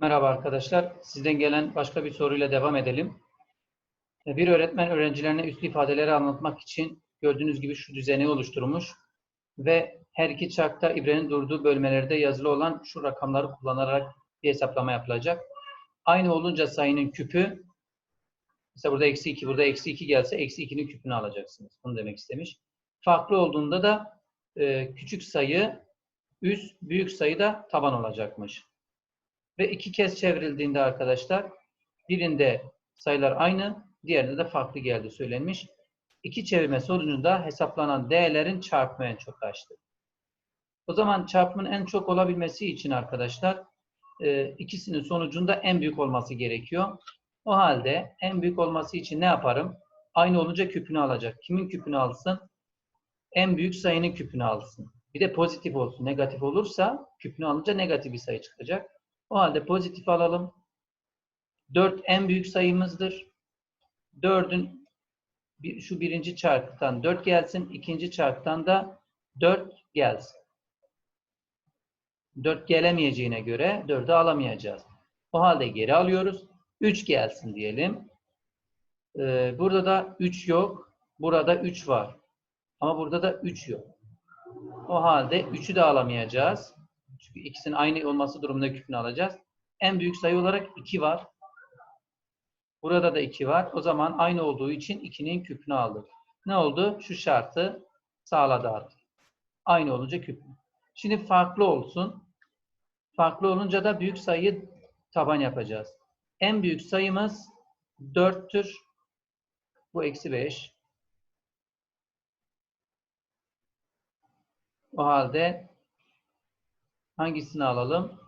Merhaba arkadaşlar. Sizden gelen başka bir soruyla devam edelim. Bir öğretmen öğrencilerine üslü ifadeleri anlatmak için gördüğünüz gibi şu düzeni oluşturmuş ve her iki çarkta ibrenin durduğu bölmelerde yazılı olan şu rakamları kullanarak bir hesaplama yapılacak. Aynı olunca sayının küpü mesela burada eksi 2, burada eksi 2 gelse eksi 2'nin küpünü alacaksınız. Bunu demek istemiş. Farklı olduğunda da e, küçük sayı üst, büyük sayı da taban olacakmış. Ve iki kez çevrildiğinde arkadaşlar birinde sayılar aynı, diğerinde de farklı geldi söylenmiş. İki çevirme sonucunda hesaplanan değerlerin çarpımı en çok kaçtı. O zaman çarpımın en çok olabilmesi için arkadaşlar e, ikisinin sonucunda en büyük olması gerekiyor. O halde en büyük olması için ne yaparım? Aynı olunca küpünü alacak. Kimin küpünü alsın? En büyük sayının küpünü alsın. Bir de pozitif olsun. Negatif olursa küpünü alınca negatif bir sayı çıkacak. O halde pozitif alalım. 4 en büyük sayımızdır. 4'ün bir, şu birinci çarktan 4 gelsin. ikinci çarktan da 4 gelsin. 4 gelemeyeceğine göre 4'ü alamayacağız. O halde geri alıyoruz. 3 gelsin diyelim. Ee, burada da 3 yok. Burada 3 var. Ama burada da 3 yok. O halde 3'ü de alamayacağız. Çünkü ikisinin aynı olması durumunda küpünü alacağız. En büyük sayı olarak 2 var. Burada da 2 var. O zaman aynı olduğu için 2'nin küpünü aldık. Ne oldu? Şu şartı sağladı artık. Aynı olunca küpünü. Şimdi farklı olsun. Farklı olunca da büyük sayıyı taban yapacağız. En büyük sayımız 4'tür. Bu eksi 5. O halde hangisini alalım?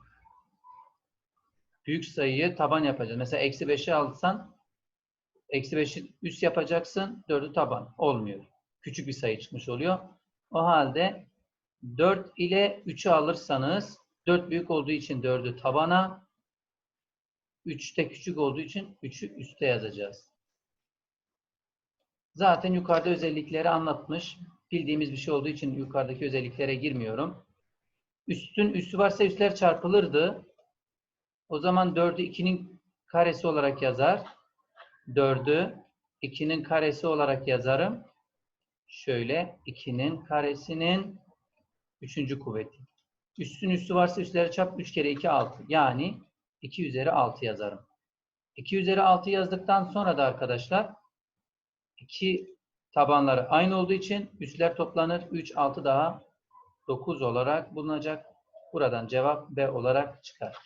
Büyük sayıyı taban yapacağız. Mesela eksi 5'i alsan eksi 5'i üst yapacaksın. 4'ü taban. Olmuyor. Küçük bir sayı çıkmış oluyor. O halde 4 ile 3'ü alırsanız 4 büyük olduğu için 4'ü tabana 3 de küçük olduğu için 3'ü üste yazacağız. Zaten yukarıda özellikleri anlatmış. Bildiğimiz bir şey olduğu için yukarıdaki özelliklere girmiyorum. Üstün üstü varsa üstler çarpılırdı. O zaman 4'ü 2'nin karesi olarak yazar. 4'ü 2'nin karesi olarak yazarım. Şöyle 2'nin karesinin 3. kuvveti. Üstün üstü varsa üstleri çarp 3 kere 2 6. Yani 2 üzeri 6 yazarım. 2 üzeri 6 yazdıktan sonra da arkadaşlar 2 tabanları aynı olduğu için üstler toplanır. 3, 6 daha 9 olarak bulunacak. Buradan cevap B olarak çıkar.